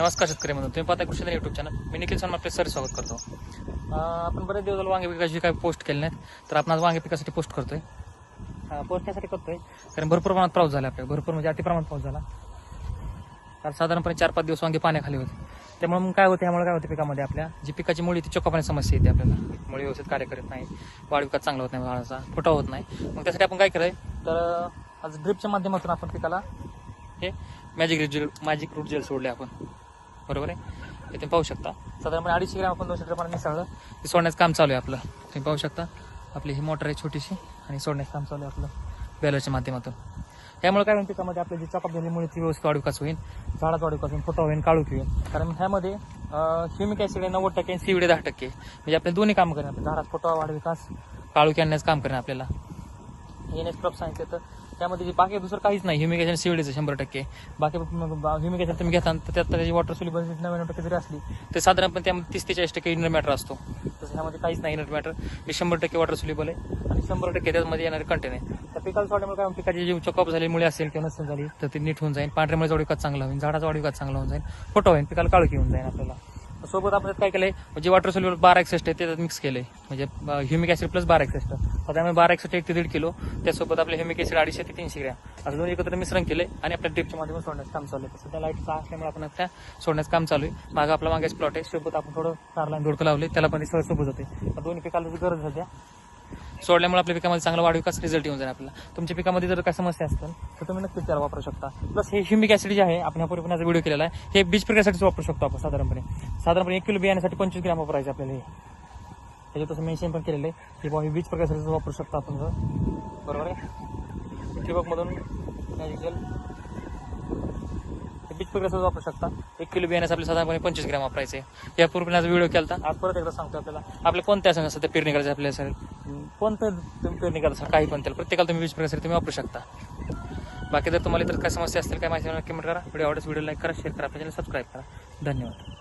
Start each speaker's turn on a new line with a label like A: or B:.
A: नमस्कार शेतकरी म्हणून तुम्ही पाहता कृषी युट्यूब चॅनल. मी निखिल सर आपले सर स्वागत करतो. आपण बरेच दिवस वांगे पिकाची काही पोस्ट केले नाहीत तर आपण आज वांगे पिकासाठी पोस्ट करतोय. पोस्ट त्यासाठी करतोय? कारण भरपूर प्रमाणात पाऊस झाला आपल्याला भरपूर म्हणजे अति प्रमाणात पाऊस झाला. कारण साधारणपणे चार पाच दिवस वांगे पाण्याखाली होते. त्यामुळे मग काय होते त्यामुळे काय होते पिकामध्ये आपल्या? जी पिकाची मुळी ती चोकापाणी समस्या येते आपल्याला. मुळी व्यवस्थित कार्य करत नाही. वाढ विकास चांगला होत नाही झाडाचा फुटाव होत नाही. मग त्यासाठी आपण काय कराय तर आज ड्रिपच्या माध्यमातून आपण पिकाला हे magic root gel magic root gel सोडले आपण. बरोबर आहे? तुम्ही पाहू शकता. साधारणपणे अडीचशे ग्रॅम आपण दोनशे ग्रॅम मिसळलं. ते सोडण्याचं काम चालू आहे आपलं. तुम्ही पाहू शकता. आपली ही मोटर आहे छोटीशी आणि सोडण्याचं काम चालू आहे आपलं बॅलरच्या माध्यमातून. त्यामुळे काय होईल पिकामध्ये आपली जी चपाप झाल्यामुळे ती व्यवस्थित वाढविकास होईल झाडाचा वाढविकास होईल फोटो होईल काळू होईल. कारण ह्यामध्ये ह्युमिक ॲसिड आहे नव्वद टक्के आणि सीविडे दहा टक्के. म्हणजे आपले दोन्ही काम करेन आपल्या झाडात फोटो वाढविकास काळू आणण्याचं काम करेन आपल्याला. एन एस क्रॉप सायन्स येतं त्यामध्ये जे बाकी दुसरं काहीच नाही. ह्युमिकेशन सिवडीचं शंभर टक्के. बाकी ह्युमिकेशन तुम्ही घेता तर त्यात त्याची वॉटर सोल्युबल नव्याण्णव टक्के जरी असली तर साधारणपणे त्यामध्ये तीस ते चाळीस टक्के इनर मॅटर असतो. तसं ह्यामध्ये काहीच नाही इनर मॅटर हे शंभर टक्के वॉटर सोल्युबल आहे. आणि शंभर टक्के त्यामध्ये येणारे कंटेन आहे. तर पिकाला सोडल्यामुळे काय पिकाची जी चकअप झाली मुळे असेल किंवा नसेल झाली तर ती नीट होऊन जाईल. पांढऱ्यामुळे वाढ विकास चांगला होईल. झाडाचा वाढ का चांगला होऊन जाईल. फोटो होईल. पिकाला काळखी होऊन जाईल आपल्याला. सोबत आपण काय केलंय? म्हणजे वॉटर सोल्युबल बारा एकसष्ट आहे त्याच्यात मिक्स केलंय. म्हणजे ह्युमिक ॲसिड प्लस बारा एकसष्ट तर त्यामुळे बारा एकसष्ट एक ते दीड किलो त्यासोबत आपले ह्युमिक ऍसिड अडीचशे ते तीनशे ग्रॅम. असं दोन्ही एकत्र मिश्रण केलंय आणि आपल्या ड्रिपच्या माध्यमातून सोडण्याचं काम चालू आहे. सध्या लाइट असल्यामुळे आपण त्या सोडण्याचं काम चालू आहे. मागं आपला मागेच प्लॉट आहे. सोबत आपण थोडं चार लाईन धोडकं लावले त्याला पण सहज सोबत होते तर दोन्ही पिकाला गरज सध्या सोडल्यामुळे आपल्या पिकामध्ये चांगला वाढ विकास रिझल्ट येऊन जाईल आपल्याला. तुमच्या पिकामध्ये जर काय समस्या असतील तर तुम्ही नक्कीच त्याला वापरू शकता. प्लस हे ह्युमिक ॲसिड जे आहे आपण ह्यापूर्वी पण व्हिडिओ केलेला आहे हे बीज प्रकारासाठीच वापरू शकतो आपण साधारणपणे. साधारणपणे एक किलो बियाण्यासाठी पंचवीस ग्रॅम वापरायचे आपल्याला हे. त्याच्यात तसं मेन्शन पण केलेलं आहे की बाबा हे बीज प्रकारसाठी वापरू शकता आपण जर. बरोबर आहे? ठिबकमधून मॅजिकल बीज प्रकारासाठी वापरू शकता. एक किलो बियाण्यास आपल्याला साधारणपणे पंचवीस ग्रॅम वापरायचे. यापूर्वी आज व्हिडिओ केला आज परत एकदा सांगतो आपल्याला. आपल्या कोणत्या संघ सध्या पेरणी करायचं आपल्या सर? कोणतं तुम्ही पेरणी करता काही पण त्याला. प्रत्येकाला तुम्ही वीज प्रकार तुम्ही वापरू शकता. बाकी जर तुम्हाला इतर काय समस्या असतील काय माहिती कमेंट करा. व्हिडिओ आवडेस व्हिडिओ लाईक करा शेअर करा आपल्या चॅनल सबस्क्राईब करा. धन्यवाद.